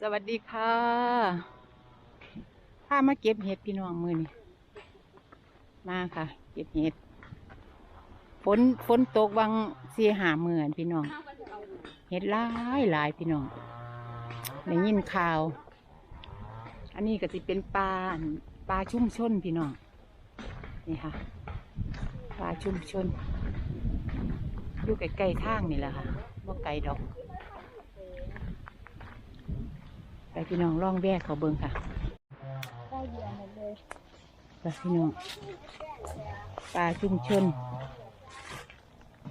สวัสดีค่ะพามาเก็บเห็ดพี่น้องมือนี่มาค่ะ เก็บเห็ดฝนฝนตกวังเสียหาเมือนพี่น้อง เห็ดหลายหลายพี่น้องได้ยินข่าว อันนี้ก็จะเป็นปลาปลาชุ่มชนพี่น้องนี่ค่ะปลาชุ่มชนอยู่ใกล้ๆทางนี่แหละค่ะบ่ไกลดอก ไปพี่น้องล่องแบกเขาเบิงค่ะได้เบียร์หมดเลยไปพี่น้องปลาชุมชน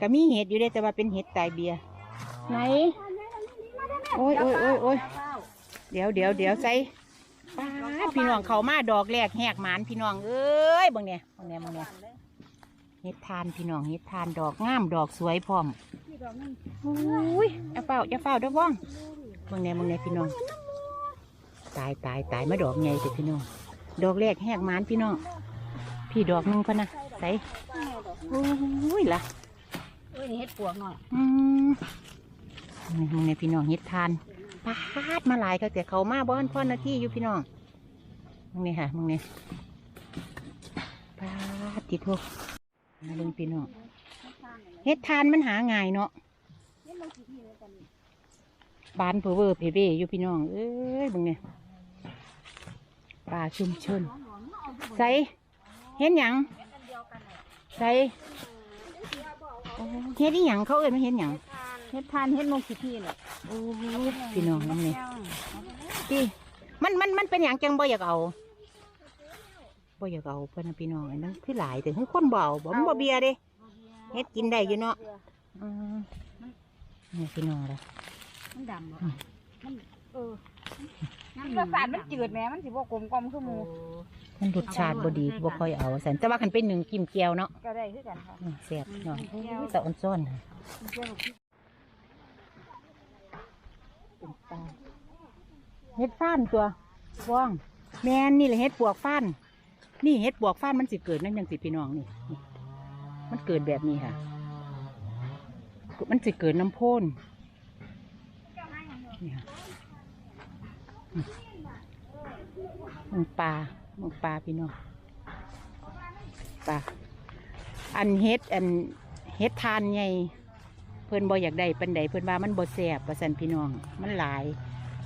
ก็มีเห็ดอยู่เด้แต่ว่าเป็นเห็ดตายเบียร์ไหนโอ้ยโอ้ยโอ้ยโอ้ยเดี๋ยวเดี๋ยวเดี๋ยวใส่ปลาพี่น้องเขามาดอกแรกแหกหมานพี่น้องเอ้ยเบางเนี่ยบางเนี่ยบางเนี่ยเห็ดทานพี่น้องเห็ดทานดอกงามดอกสวยพร้อมที่ดอกนึงอุ้ยอย่าเฝ้าอย่าเฝ้าเด้อว่องบางเนี่ยบางเนี่ยพี่น้อง ตายตายตายมาดอกใหญ่เด้อพี่น้อง ดอกแรกแหกหมานพี่น้อง พี่ดอกหนึงพะนะใส่อุ้ยล่ะเอ้ยเฮ็ดปวกหน่อย อืมนี่มึงเนี่ยพี่น้องเฮ็ดทานปาดมาหลายก็แต่เขามาบ้านพ่อหน้าที่อยู่พี่น้องมึงเนี่ยค่ะมึงเนี่ยปาดติดทุกมาเบิ่งพี่น้องเฮ็ดทานมันหาง่ายเนาะเฮ็ดลงกี่ทีเลยกันบานเพอเวอร์เพเวอยู่พี่น้อง เอ้ยมึงเนี่ย ป่าชุมชนใส่เฮ็ดหยังใส่โอ้เฮ็ดอีหยังเขาเอ่ยมาเฮ็ดหยังเฮ็ดทานเฮ็ดลงกี่ทีเลยโอ้พี่น้องมึงเนี่ยพี่มันมันมันเป็นอย่างจังบ่อยากเอาบ่อยากเอาเพื่อนนะพี่น้องอันนั้นคือหลายแต่คือคนเบเอาบ่มันบ่เบียเด้เฮ็ดกินได้อยู่เนาะอืมนี่พี่น้องละมันดำบ่มันเออ น้ำประสาทมันจืดแหม่มันสิบ่กลมกลอมคือหมูมันรสชาติบ่ดีบ่ค่อยเอาสันแต่ว่าคันเป็นหนึ่งกิมเกียวเนาะก็ได้คือกันค่ะอืมแซ่บพี่น้องโอ้ยแต่อ่อนซ้อนน่ะเป็นปลาเฮ็ดฟ้านตัวว่องแม่นนี่แหละเฮ็ดปวกฟ้าน นี่เฮ็ดปวกฟ้านมันสิเกิดนั่นจังสิพี่น้องนี่นี่ มันเกิดแบบนี้ค่ะ มันสิเกิดน้ำโพนนี่ค่ะ อืมมึงปลามึงปลาพี่น้องปลาอันเฮ็ดอันเฮ็ดทานไงเพิ่อนบ่อยากได้ปันใดเพิ่อนว่ามันบ่แซ่บว่าซั่นพี่น้อง มันหลาย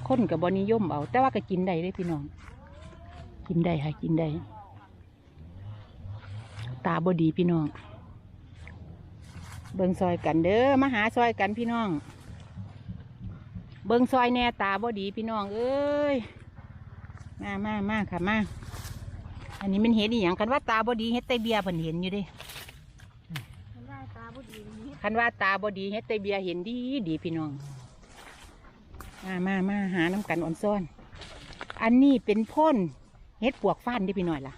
คนกับบ่นิยมเอา แต่ว่าก็กินได้เลยพี่น้อง กินได้ค่ะกินได้ ตาบ่ดีพี่น้อง เบิ่งซอยกันเด้อมาหาซอยกันพี่น้อง เบิ่งซอยแน่ตาบ่ดีพี่น้องเอ้ยมามามาค่ะมาอันนี้มันเห็นอีหยังกันว่าตาบ่ดีเฮ็ดไตเบียเพิ่นเห็นอยู่เดิมันได้ตาบ่ดีนี่คันว่าตาบ่ดีเฮ็ดไตเบียเห็นดีดีพี่น้องมามามาหาน้ำกันอ่อนซ้อน อันนี้เป็นพ่นเฮ็ดปวกฟ้านเดิพี่น้อยล่ะ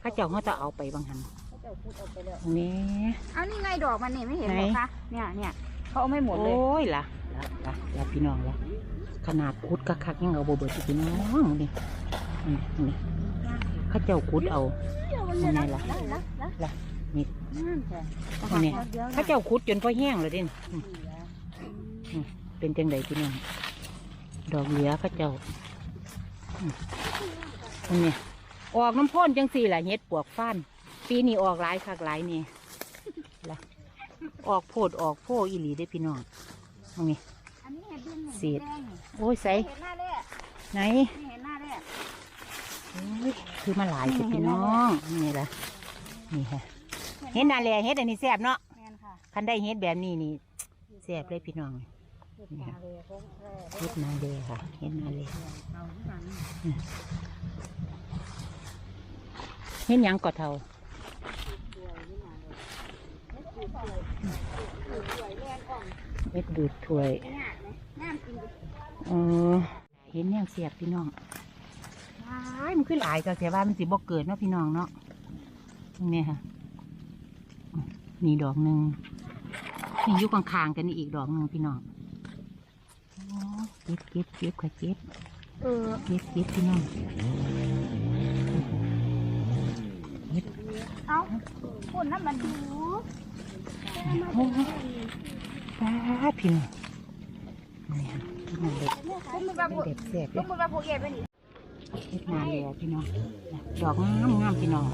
เข้าเจ้าเขาจะเอาไปบางหันเขาเจ้าพูดเอาไปแล้วนี่เอานี่ไงดอกมันนี่ไม่เห็นไหนหรอคะเนี่ยเนี่ย เขาเอาไม่หมดเลยโอ้ยล่ะล่ะล่ะละพี่น้องล่ะขนาดคุดคักยังเอาบ่เบิดอยู่พี่น้องนี่นี่นี่ข้าเจ้าคุดเอามันไงล่ะได้ละละล่ะนี่นั่ข้าเจ้าคุดจนพอแห้งเลยด่นอืมอืมเป็นจังไดพี่น้องดอกเหลือข้าเจ้าอันนี้ออกน้ำพ่นจังสี่แหละเฮ็ดปวกฟ้าน ปีนี้ออกหลายคักหลายนี่ล่ะ ออกโพดออกโพอีหลีได้อพี่น้องตรงนี้อันนี้เห็นดินเศษแดงนี่โอ้ยใส่เห็นหน้าแรกไหนนี่เห็นหน้าแรกโอ้ยคือมาหลายสิพี่น้องนี่ล่ะนี่ค่ะเฮ็ดนาแลเฮ็ดอันนี้แซ่บเนาะแมนค่ะคันได้เฮ็ดแบบนี้นี่แซ่บเลยพี่น้องเห็ดนาเลยของแรกเฮ็ดนาแลค่ะเฮ็ดนาแลเอาที่สั่งเฮ็ดหยังก่อเท่า เฮ็ดดูดถ้วยเนี่ยน้ำกินเออเห็นแนวเสียบพี่น้องว้ายมันคือหลายก็เสียว่ามันสิบ่เกิดเนาะพี่น้องเนาะนี่ค่ะนี่ดอกหนึ่งนี่อยู่ข้างๆกันนี่อีกดอกหนึ่งพี่น้องโอ้เก็บเก็บเก็บค่ะเก็บเออเก็บเก็บพี่น้องเก็บเอาพูดน้ำมันดูโอ้ย ป้าพี่น้องนี่ค่ะนั่นเด็ดเด็ดเด้มมันว่าพวกเอ๋ไปนี่เฮ็ดนาเลยพี่น้อง ดอกงามงามพี่น้อง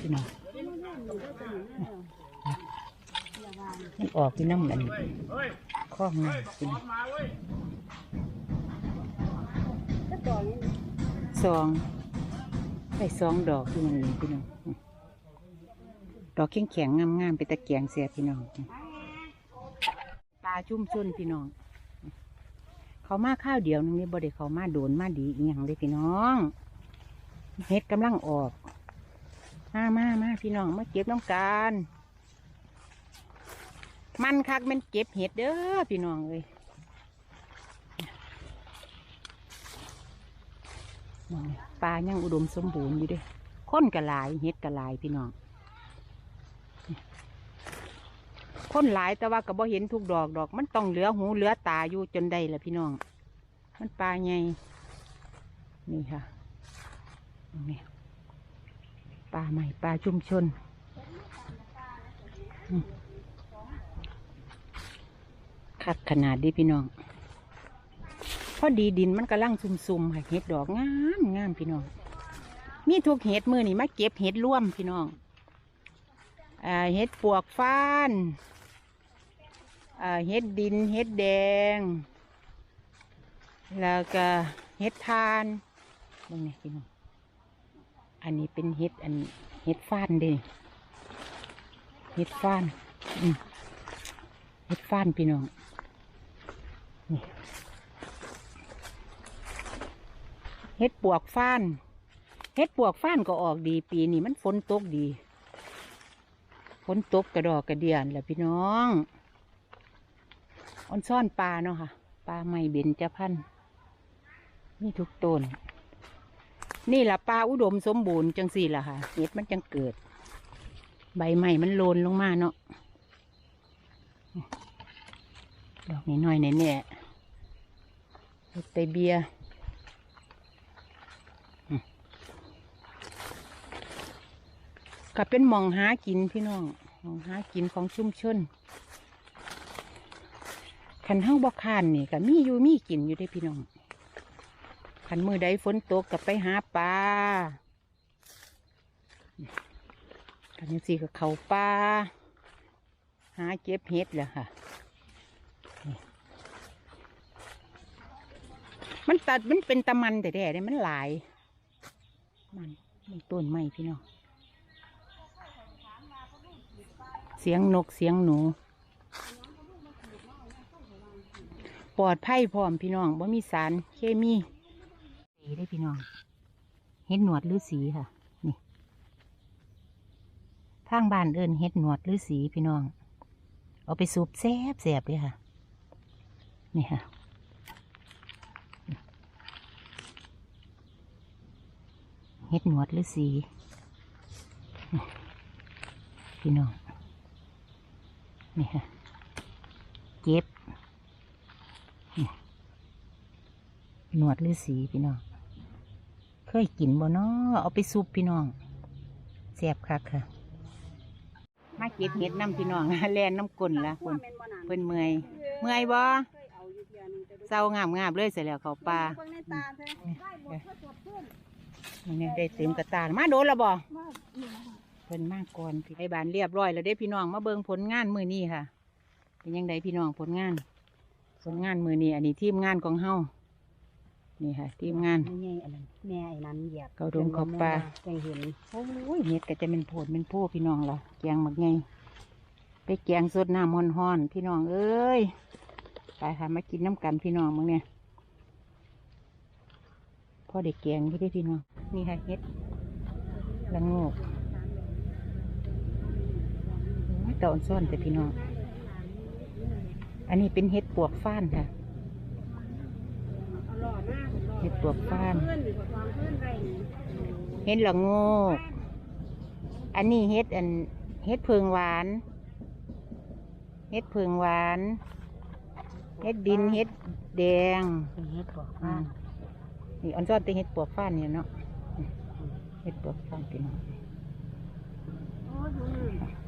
พี่น้องมันออกที่น้ำอันข้องนี่พี่น้องสอง ได้สองดอกที่มันนี่พี่น้อง ดอกแข็งแข็งงามๆเป็นตะเกียงเสียพี่น้องตาชุ่มชุนพี่น้อง เขามาข้าวเดียวนึงนี่บ่ได้เขามาโดนมาดีอีหยังเลยพี่น้องเฮ็ดกำลังออก มามามาพี่น้องมาเก็บน้องการ มันคักมันเก็บเห็ดเด้อพี่น้องเลยนั่นน่ะ ปลายังอุดมสมบูรณ์อยู่ด้วยค้นกระลายเห็ดกระลายพี่น้องค้นหลายแต่ว่าก็บ่เห็นทุกดอกดอก มันต้องเหลือหูเหลือตาอยู่จนได้ละพี่น้อง มันปลาใหญ่นี่ค่ะนี่ปลาใหม่ปลาชุมชนอืมคักขนาดดีพี่น้อง พอดีดินมันกำลังซุ่มๆค่ะเห็ดดอกงามงามพี่น้อง มีทุกเห็ดมือนี่มาเก็บเห็ดร่วมพี่น้องอเห็ดปวกฟ้านเห็ดดินเห็ดแดง แล้วก็เห็ดทานเบางนี่พี่น้อง อันนี้เป็นเห็ดอันเห็ดฟ้านด้เห็ดฟ้านเห็ดฟ้านพี่น้องนี่ เห็ดปวกฟ้านเห็ดปวกฟ้านก็ออกดีปีนี้มันฝนตกดีฝนตกกระดอกกระเดียนแหละพี่น้องออนซ่อนปลาเนาะค่ะปลาไม่เบญจะพรรณนี่ทุกต้น นี่แหละปลาอุดมสมบูรณ์จังสี่ล่ะค่ะเห็ดมันจังเกิด ใบใหม่มันโลนลงมาเนาะดอกนี้น้อยแน่แน่ๆเห็ดไตเบียอื ก็เป็นมองหากินพี่น้องมองหากินของชุ่มชนขันห้างบ่คานนี่ก็มีอยู่มีกินอยู่ได้พี่น้องขันมือใดฝนตกกับไปหาปลาขันยังสี่กับเขาปลาหาเก็บเห็ดแหละค่ะ มันตัดมันเป็นตะมันแต่แด่ได้มันหลายมันมันต้นไม้พี่น้อง เสียงนกเสียงหนู ปลอดภัยพร้อมพี่น้องบ่มีสารเคมีสีได้พี่น้อง เห็ดหนวดหรือสีค่ะ นี่ทางบ้านเอิญเห็ดหนวดหรือสีพี่น้อง เอาไปสูบแซบแซบเลยค่ะ นี่ค่ะเห็ดหนวดหรือสีพี่น้อง นี่ค่ะเก็บหนวดหรือสีพี่น้อง เคยกินบ่เนาะเอาไปซุปพี่น้องแซ่บคักค่ะ มาเก็บเห็ดน้ำพี่น้องแล่นน้ำกลนละคนเพิ่นเมื่อย เมื่อยบ่เศร้างามงามๆเลยเสร็จแล้วเขาปลาเบิ่งในตาเธอได้หมดเพื่อจบเพื่อนนี่ไงได้เต็มกระตามาโดนและบ่มานี่นะคะ เพิ่นมาก่อนพี่ไอ้บานเรียบร้อยแล้วเด้พี่น้องมาเบิ่งผลงานมือนี้ค่ะ เป็นยังไงพี่น้องผลงาน ผลงานมือนี้อันนี้ทีมงานของเฮานี่ค่ะ ทีมงานแม่อันนั้นแม่ไอ้นั้นเหยียบเขาดงเขาปลาจังเห็นโอ้ยเห็ดก็จะเป็นโผดเป็นผู้พี่น้องเราแกงหมักไงไปแกงสดน้ำฮ้อนๆพี่น้องเอ้ยไปค่ะมากินน้ำกันพี่น้องมึงเนี่ยพ่อเด็กแกงพี่ได้พี่น้องนี่ค่ะเห็ดละโงก โอ้ยตอนซ่อนแต่พี่น้อง อันนี้เป็นเห็ดปวกฟ้านค่ะ เห็ดปวกฟ้านเพื่อนอยู่กับความเพื่อนไรนี่เห็ดละโงก อันนี้เห็ดอันเห็ดเพิงหวาน เห็ดเพิงหวาน เห็ดดินเห็ดแดงเป็นเฮ็ดบอกอ่านี่อันซ้อนแติเห็ดปวกฟ้านเนี่ยเนาะ เห็ดปวกฟ้านพี่น้องโอ้ยดูนี่